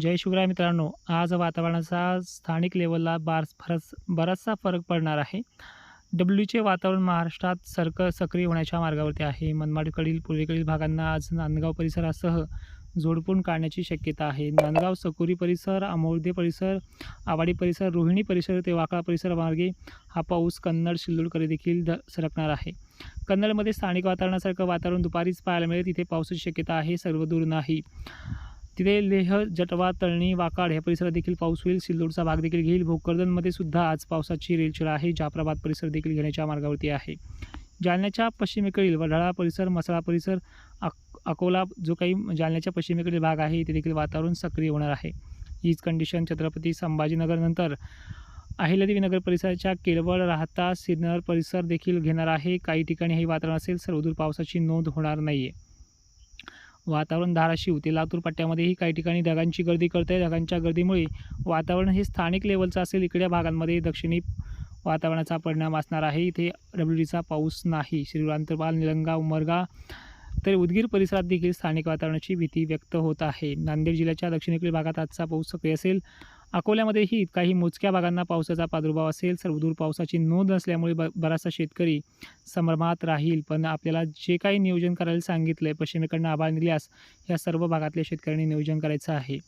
जय शिवराय मित्रांनो आज वातावरणाचा स्थानिक लेवलला बार फरस बराचसा फरक पडणार आहे. डब्ल्यूचे वातावरण महाराष्ट्रात सरक सक्रिय होण्याच्या मार्गावरती आहे. मनमाडकडील पूर्वेकडील भागांना आज नांदगाव परिसरासह जोडपून काढण्याची शक्यता आहे. नांदगाव सकुरी परिसर आमोर्दे परिसर आवाडी परिसर रोहिणी परिसर ते वाकळा परिसर मार्गे हा पाऊस कन्नड सिल्लोडकडे देखील द सरकणार आहे. कन्नडमध्ये स्थानिक वातावरणासारखं वातावरण दुपारीच पाहायला मिळेल. तिथे पावसाची शक्यता आहे. सर्वदूर नाही. तिथे लेह जटवा तळणी वाकाड या परिसरात देखील पाऊस होईल. सिल्लोडचा भाग देखील घेईल. भोकरदनमध्ये सुद्धा आज पावसाची रेलचेल आहे. जाफराबाद परिसर देखील घेण्याच्या मार्गावरती आहे. जालन्याच्या पश्चिमेकडील वडाळा परिसर मसाळा परिसर अक अकोला जो काही जालन्याच्या पश्चिमेकडील भाग आहे इथे देखील वातावरण सक्रिय होणार आहे. हीच कंडिशन छत्रपती संभाजीनगरनंतर अहिल्यादेवीनगर परिसराच्या केळवळ राहता सिन्नर परिसर देखील घेणार आहे. काही ठिकाणी हे वातावरण असेल सर्वदूर पावसाची नोंद होणार नाही आहे वातावरण धाराशिव ते लातूर पट्ट्यामध्येही काही ठिकाणी ढगांची गर्दी करते ढगांच्या गर्दीमुळे वातावरण हे स्थानिक लेवलचं असेल. इकड्या भागांमध्ये दक्षिणी वातावरणाचा परिणाम असणार आहे. इथे डब्ल्यू डीचा पाऊस नाही. श्रीरांतपाल निलंगा उमरगा तर उदगीर परिसरात देखील स्थानिक वातावरणाची भीती व्यक्त होत आहे. नांदेड जिल्ह्याच्या दक्षिणेकडील भागात आजचा पाऊस सक्रिय असेल. अकोल्यामध्येही काही मोजक्या भागांना पावसाचा प्रादुर्भाव असेल सर्वदूर पावसाची नोंद असल्यामुळे ब बराचसा शेतकरी संभ्रमात राहील. पण आपल्याला जे काही नियोजन करायला सांगितलं आहे पश्चिमेकडनं आभाळ निघल्यास या सर्व भागातल्या शेतकऱ्यांनी नियोजन करायचं आहे.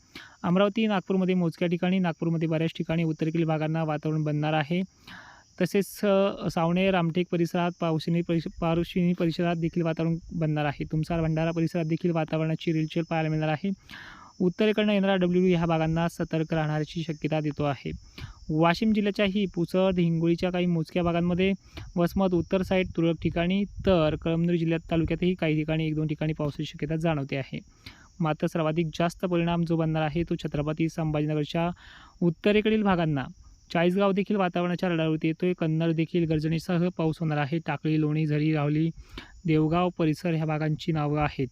अमरावती नागपूरमध्ये मोजक्या ठिकाणी नागपूरमध्ये बऱ्याच ठिकाणी उत्तरेकडील भागांना वातावरण बनणार आहे. तसेच सावणे रामटेक परिसरात पावसिनी परिस पावसिनी परिसरात देखील वातावरण बनणार आहे. तुमसार भंडारा परिसरात देखील वातावरणाची रेलचेल पाहायला मिळणार आहे. उत्तरेकडनं येणारा डब्ल्यू ह्या भागांना सतर्क राहण्याची शक्यता देतो आहे. वाशिम जिल्ह्याच्याही पुसद हिंगोळीच्या काही मोजक्या भागांमध्ये वसमत उत्तर साईड तुरळक ठिकाणी तर कळमनुरी जिल्ह्यात तालुक्यातही काही ठिकाणी एक दोन ठिकाणी पावसाची शक्यता जाणवते आहे. मात्र सर्वाधिक जास्त परिणाम जो बनणार आहे तो छत्रपती संभाजीनगरच्या उत्तरेकडील भागांना. चाळीसगाव देखील वातावरणाच्या रडावरती येतोय. कन्नड देखील गर्जनेसह पाऊस होणार आहे. टाकळी लोणी झरी रावली देवगाव परिसर ह्या भागांची नावं आहेत.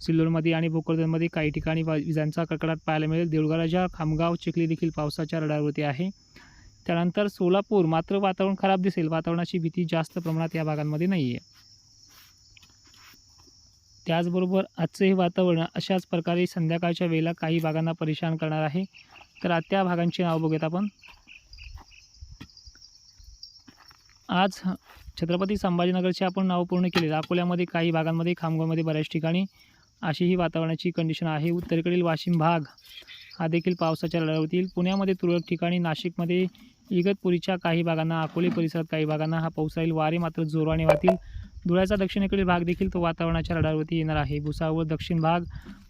सिल्लोडमध्ये आणि भोकरदनमध्ये काही ठिकाणी विजांचा कडकडाट पाहायला मिळेल. देऊळगाराच्या खामगाव चिखली देखील पावसाच्या रडारवरती आहे. त्यानंतर सोलापूर मात्र वातावरण खराब दिसेल. वातावरणाची भीती जास्त प्रमाणात या भागांमध्ये नाही आहे त्याचबरोबर आजचं हे वातावरण अशाच प्रकारे संध्याकाळच्या वेळेला काही भागांना परेशान करणार आहे. तर आज त्या भागांची नाव बघूयात आपण. आज छत्रपती संभाजीनगरचे आपण नाव पूर्ण केले. अकोल्यामध्ये काही भागांमध्ये खामगावमध्ये बऱ्याच ठिकाणी अशी ही वातावरणाची कंडिशन आहे. उत्तरेकडील वाशिम भाग हा देखील पावसाच्या रडावरती पुण्यामध्ये तुरळक ठिकाणी नाशिकमध्ये इगतपुरीच्या काही भागांना अकोले परिसरात काही भागांना हा पाऊस राहील. वारे मात्र जोराने वाहतील. धुळ्याचा दक्षिणेकडील भाग देखील तो वातावरणाच्या रडारवरती येणार आहे. भुसावळ दक्षिण भाग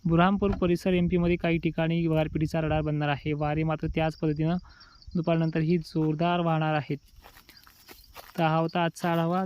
बुरहामपूर परिसर एम पीमध्ये काही ठिकाणी गारपिटीचा रडार बनणार आहे. वारे मात्र त्याच पद्धतीनं दुपारनंतरही जोरदार वाहणार आहेत. तर हा होता आजचा आढावा.